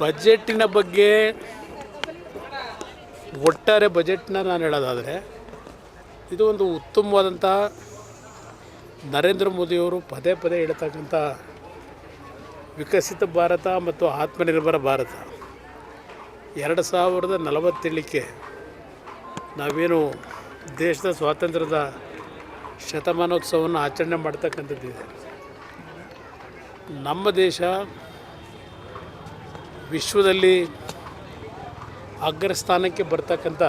ಬಜೆಟ್ಟಿನ ಬಗ್ಗೆ ಒಟ್ಟಾರೆ ಬಜೆಟ್ನ ನಾನು ಹೇಳೋದಾದರೆ, ಇದು ಒಂದು ಉತ್ತಮವಾದಂಥ ನರೇಂದ್ರ ಮೋದಿಯವರು ಪದೇ ಪದೇ ಹೇಳ್ತಕ್ಕಂಥ ವಿಕಸಿತ ಭಾರತ ಮತ್ತು ಆತ್ಮನಿರ್ಭರ ಭಾರತ. ಎರಡು ಸಾವಿರದ ನಲವತ್ತೇಳಕ್ಕೆ ನಾವೇನು ದೇಶದ ಸ್ವಾತಂತ್ರ್ಯದ ಶತಮಾನೋತ್ಸವವನ್ನು ಆಚರಣೆ ಮಾಡ್ತಕ್ಕಂಥದ್ದಿದೆ. ನಮ್ಮ ದೇಶ ವಿಶ್ವದಲ್ಲಿ ಅಗ್ರಸ್ಥಾನಕ್ಕೆ ಬರ್ತಕ್ಕಂಥ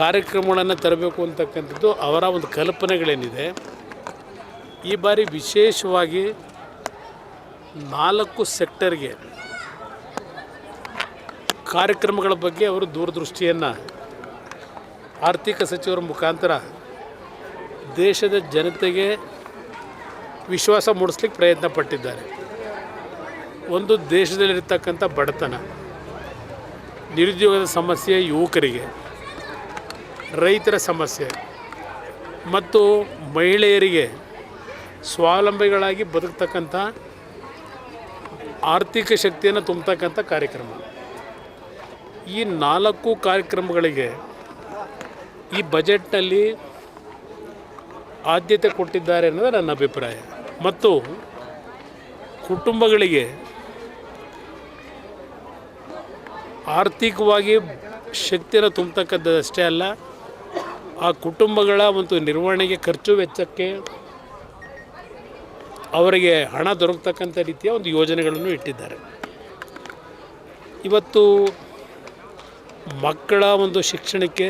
ಕಾರ್ಯಕ್ರಮಗಳನ್ನು ತರಬೇಕು ಅಂತಕ್ಕಂಥದ್ದು ಅವರ ಒಂದು ಕಲ್ಪನೆಗಳೇನಿದೆ. ಈ ಬಾರಿ ವಿಶೇಷವಾಗಿ ನಾಲ್ಕು ಸೆಕ್ಟರ್ಗೆ ಕಾರ್ಯಕ್ರಮಗಳ ಬಗ್ಗೆ ಅವರು ದೂರದೃಷ್ಟಿಯನ್ನು ಆರ್ಥಿಕ ಸಚಿವರ ಮುಖಾಂತರ ದೇಶದ ಜನತೆಗೆ ವಿಶ್ವಾಸ ಮೂಡಿಸ್ಲಿಕ್ಕೆ ಪ್ರಯತ್ನ ಪಟ್ಟಿದ್ದಾರೆ ಒಂದು ದೇಶದಲ್ಲಿರ್ತಕ್ಕಂಥ ಬಡತನ, ನಿರುದ್ಯೋಗದ ಸಮಸ್ಯೆ ಯುವಕರಿಗೆ, ರೈತರ ಸಮಸ್ಯೆ ಮತ್ತು ಮಹಿಳೆಯರಿಗೆ ಸ್ವಾವಲಂಬಿಗಳಾಗಿ ಬದುಕ್ತಕ್ಕಂಥ ಆರ್ಥಿಕ ಶಕ್ತಿಯನ್ನು ತುಂಬತಕ್ಕಂಥ ಕಾರ್ಯಕ್ರಮ. ಈ ನಾಲ್ಕು ಕಾರ್ಯಕ್ರಮಗಳಿಗೆ ಈ ಬಜೆಟ್ನಲ್ಲಿ ಆದ್ಯತೆ ಕೊಟ್ಟಿದ್ದಾರೆ ಅನ್ನೋದು ನನ್ನ ಅಭಿಪ್ರಾಯ. ಮತ್ತು ಕುಟುಂಬಗಳಿಗೆ ಆರ್ಥಿಕವಾಗಿ ಶಕ್ತಿಯನ್ನು ತುಂಬತಕ್ಕಂಥದ್ದಷ್ಟೇ ಅಲ್ಲ, ಆ ಕುಟುಂಬಗಳ ಒಂದು ನಿರ್ವಹಣೆಗೆ ಖರ್ಚು ವೆಚ್ಚಕ್ಕೆ ಅವರಿಗೆ ಹಣ ದೊರಕತಕ್ಕಂಥ ರೀತಿಯ ಒಂದು ಯೋಜನೆಗಳನ್ನು ಇಟ್ಟಿದ್ದಾರೆ. ಇವತ್ತು ಮಕ್ಕಳ ಒಂದು ಶಿಕ್ಷಣಕ್ಕೆ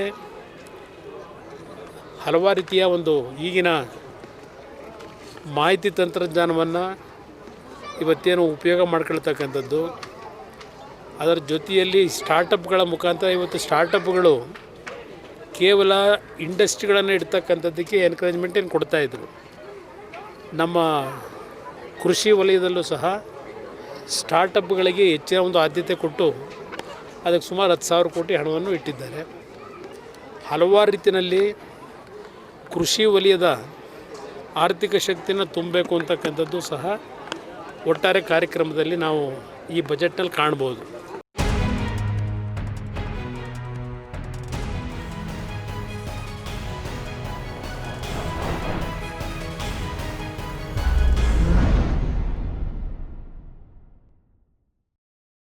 ಹಲವಾರು ರೀತಿಯ ಒಂದು ಈಗಿನ ಮಾಹಿತಿ ತಂತ್ರಜ್ಞಾನವನ್ನು ಇವತ್ತೇನು ಉಪಯೋಗ ಮಾಡ್ಕೊಳ್ತಕ್ಕಂಥದ್ದು ಅದರ ಜೊತೆಯಲ್ಲಿ ಸ್ಟಾರ್ಟಪ್ಗಳ ಮುಖಾಂತರ ಇವತ್ತು ಸ್ಟಾರ್ಟಪ್ಗಳು ಕೇವಲ ಇಂಡಸ್ಟ್ರಿಗಳನ್ನು ಇಡ್ತಕ್ಕಂಥದ್ದಕ್ಕೆ ಎನ್ಕರೇಜ್ಮೆಂಟ್ ಏನು ಕೊಡ್ತಾಯಿದ್ರು ನಮ್ಮ ಕೃಷಿ ವಲಯದಲ್ಲೂ ಸಹ ಸ್ಟಾರ್ಟಪ್ಗಳಿಗೆ ಹೆಚ್ಚಿನ ಒಂದು ಆದ್ಯತೆ ಕೊಟ್ಟು ಅದಕ್ಕೆ ಸುಮಾರು ಹತ್ತು ಸಾವಿರ ಕೋಟಿ ಹಣವನ್ನು ಇಟ್ಟಿದ್ದಾರೆ. ಹಲವಾರು ರೀತಿಯಲ್ಲಿ ಕೃಷಿ ವಲಯದ ಆರ್ಥಿಕ ಶಕ್ತಿನ ತುಂಬಬೇಕು ಅಂತಕ್ಕಂಥದ್ದು ಸಹ ಒಟ್ಟಾರೆ ಕಾರ್ಯಕ್ರಮದಲ್ಲಿ ನಾವು ಈ ಬಜೆಟ್ನಲ್ಲಿ ಕಾಣ್ಬೋದು.